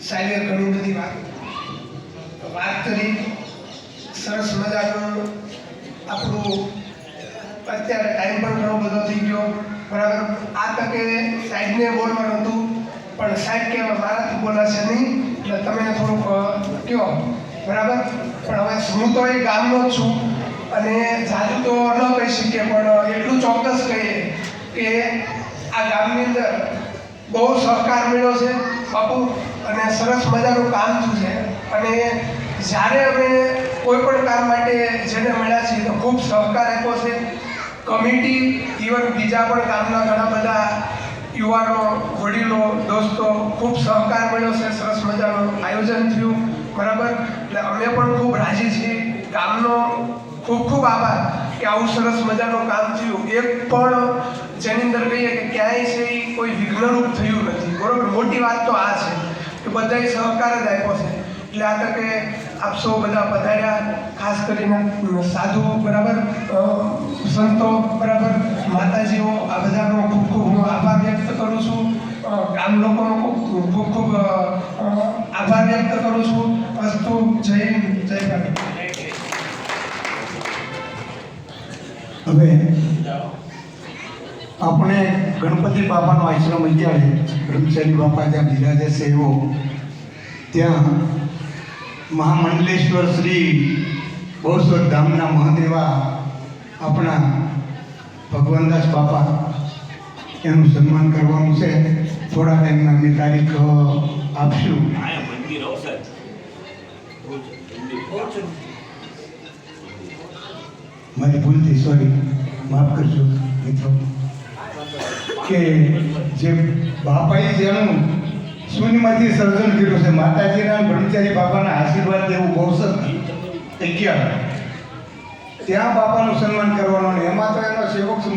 સાહેબે ઘણી બધી વાત વાત કરી. સરસ મજાનું આપણું અત્યારે ટાઈમ પણ ઘણો બધો થઈ ગયો. બરાબર? આ તકે સાહેબને બોલવાનું હતું, પણ સાહેબ કહેવા મારાથી બોલાશે નહીં. એટલે તમે થોડુંક કહો બરાબર? પણ હવે હું તો એ ગામનો જ છું અને જાજુ તો ન કહી શકીએ, પણ એટલું ચોક્કસ કહીએ કે આ ગામની અંદર બહુ સહકાર મળ્યો છે. બાપુ, અને સરસ મજાનું કામ થયું છે. અને જ્યારે અમે કોઈ પણ કામ માટે જેને મળ્યા છીએ, તો ખૂબ સહકાર આપ્યો છે. કમિટી ઇવન બીજા પણ કામના ઘણા બધા યુવાનો, વડીલો, દોસ્તો, ખૂબ સહકાર મળ્યો છે. સરસ મજાનું આયોજન થયું. બરાબર? એટલે અમે પણ ખૂબ રાજી છીએ. ગામનો ખૂબ ખૂબ આભાર કે આવું સરસ મજાનું કામ થયું. એક પણ જેની અંદર કહીએ કે ક્યાંય છે એ કોઈ વિઘ્નરૂપ થયું નથી. બરોબર? મોટી વાત તો આ છે કે બધાએ સહકાર જ આપ્યો છે. એટલે આ તકે આપ સૌ બધા પધાર્યા, ખાસ કરીને સાધુ બરાબર સંતો બરાબર, માતાજીઓ, આ બધાનો ખૂબ ખૂબ હું આભાર વ્યક્ત કરું છું. ગામ લોકોનો ખૂબ ખૂબ આભાર વ્યક્ત કરું છું. અસ્તુ, જય જય ભારત. હવે આપણે ગણપતિ બાપાનો આશ્રમ અત્યારે બ્રહ્મચારી બાપા જ્યાં બિરાજે છે એવો. ત્યાં મહામંડલેશ્વર શ્રી બહુસ્વર ધામના મહાદેવા આપણા ભગવાનદાસ બાપા એનું સન્માન કરવાનું છે. થોડા ટાઈમના અમે તારીખ આપશું. મંદિર. અવસર ભૂલ થઈ સોરી, માફ કરજો, મિત્રો. કે જે બાપાએ જેનું શૂન્યમાંથી સર્જન કર્યું છે, માતાજીના બ્રહ્મચારી બાપાના આશીર્વાદ એવું બહુ અગિયાર. ત્યાં બાપાનું સન્માન કરવાનું એમાં તો એનો સેવક